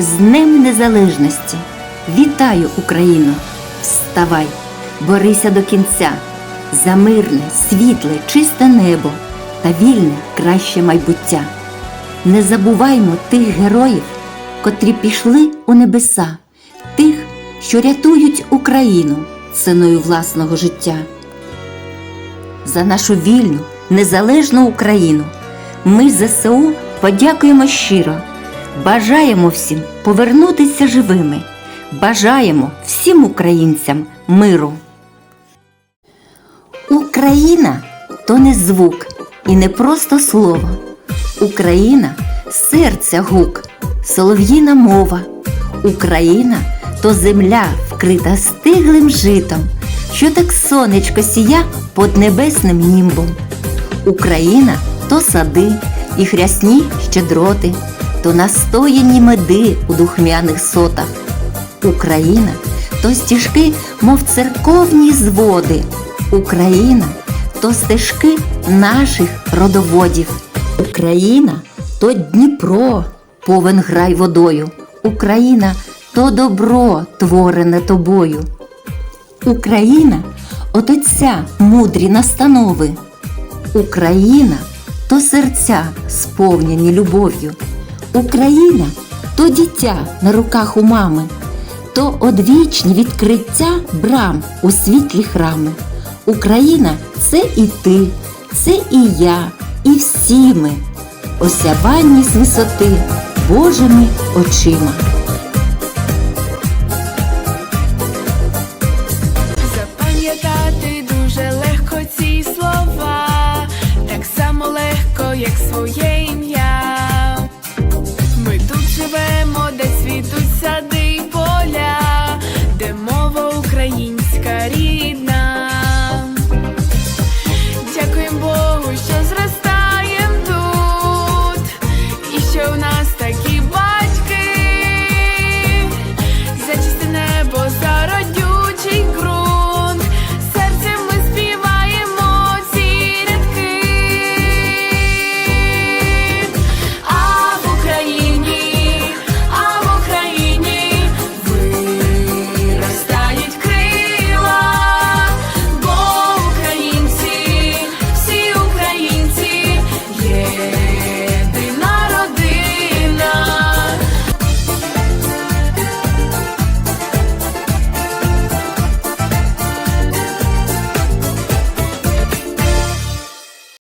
З Днем Незалежності! Вітаю, Україно! Вставай, борися до кінця за мирне, світле, чисте небо та вільне краще майбуття. Не забуваймо тих героїв, котрі пішли у небеса, тих, що рятують Україну ціною власного життя. За нашу вільну, незалежну Україну ми ЗСУ подякуємо щиро. Бажаємо всім повернутися живими. Бажаємо всім українцям миру. Україна то не звук і не просто слово. Україна серця гук, солов'їна мова. Україна то земля, вкрита стиглим житом, що так сонечко сія под небесним німбом. Україна то сади і хрясні щедроти, то настояні меди у духмяних сотах. Україна то стіжки, мов церковні зводи. Україна то стежки наших родоводів. Україна то Дніпро, повен грай водою. Україна то добро, творене тобою. Україна от отця мудрі настанови. Україна то серця, сповнені любов'ю. Україна то дитя на руках у мами, то одвічні відкриття брам у світлі храми. Україна це і ти, це і я, і всі ми, осяванні з висоти Божими очима. сади поля, де мова українська рідна.